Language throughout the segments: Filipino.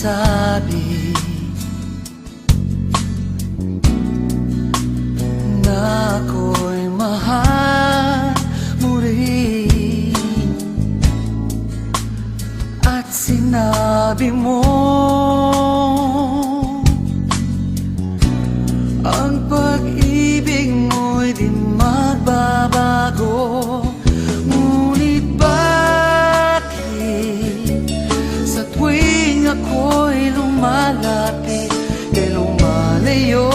sinabi Na ako'y mahal mo rin. At sinabi mo lumalapit Kay lumalayo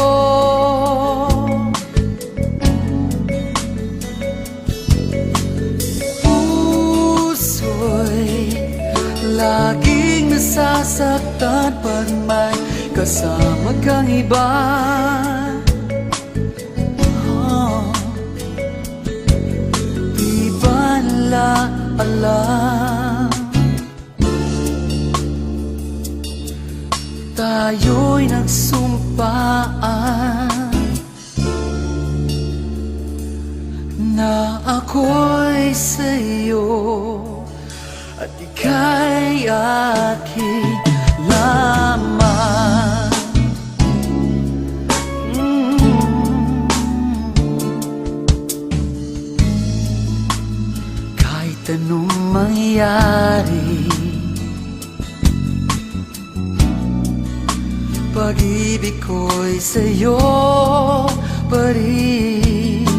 Puso'y laging nasasaktan Pag may kasama kang iba Tayo'y nagsumpaan Na ako'y sa'yo At ika'y aking lamang Mm. Kahit anong mangyari Pag-ibig ko'y sa'yo pa rin.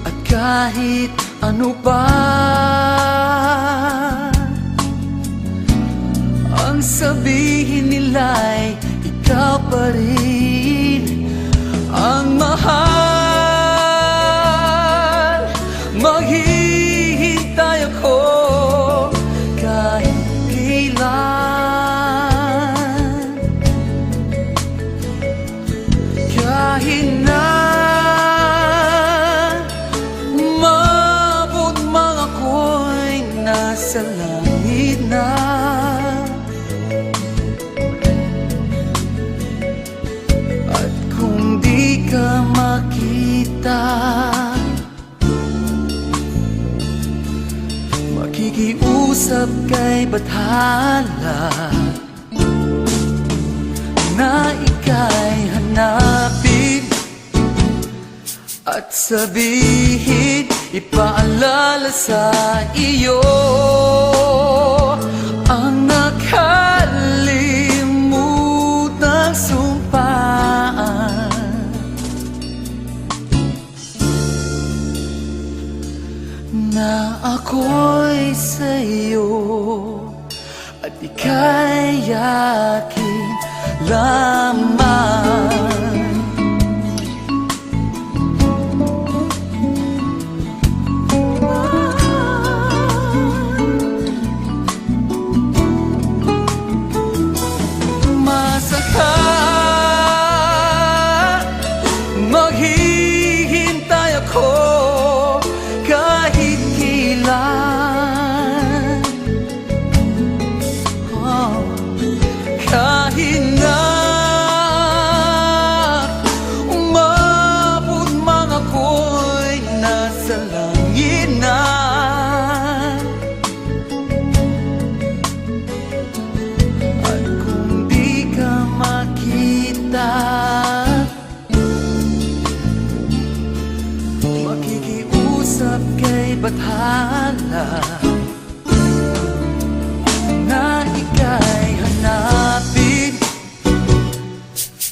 At kahit ano pa Ang sabihin nila'y ikaw pa rin nasa langit na. At kung di ka makita Makikiusap kay Bathala Na ika'y hanapin At sabihin Ipaalala sa iyo Ang nakalimutang sumpaan na ako'y sa'yo at ika'y aking lamang. Na. At kung di ka makita Makikiusap kay Bathala Na ika'y hanapin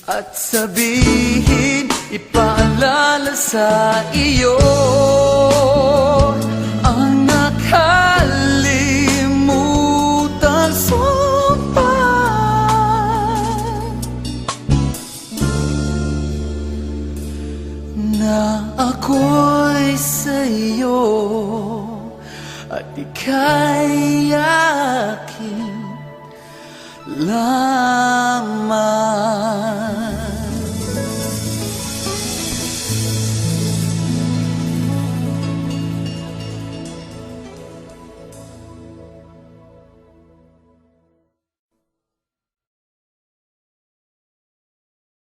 At sabihin Ipaalala sa iyo na ako'y sa'yo at ika'y aking lamang.